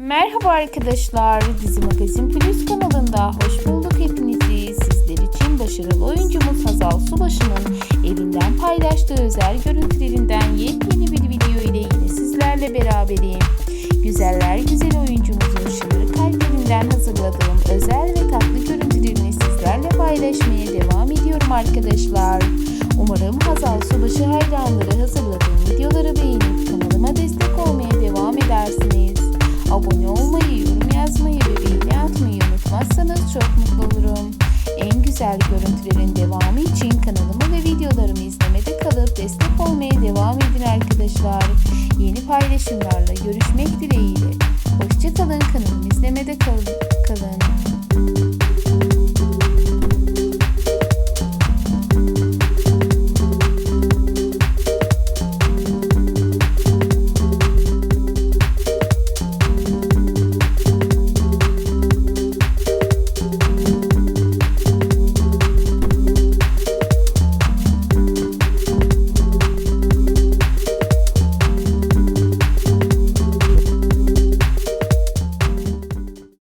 Merhaba arkadaşlar, Dizi Magazin Plus kanalında hoş bulduk hepinizi. Sizler için başarılı oyuncumuz Hazal Subaşı'nın evinden paylaştığı özel görüntülerinden yepyeni bir video ile yine sizlerle beraberim. Güzeller güzel oyuncumuzun şımarık kalplerinden hazırladığım özel ve tatlı görüntülerini sizlerle paylaşmaya devam ediyorum arkadaşlar. Umarım Hazal Subaşı hayranları hazırladığım videoları beğenip mutlu olurum. En güzel görüntülerin devamı için kanalımı ve videolarımı izlemede kalıp destek olmaya devam edin arkadaşlar. Yeni paylaşımlarla görüşmek dileğiyle. Hoşçakalın kanalımı izlemede kalın.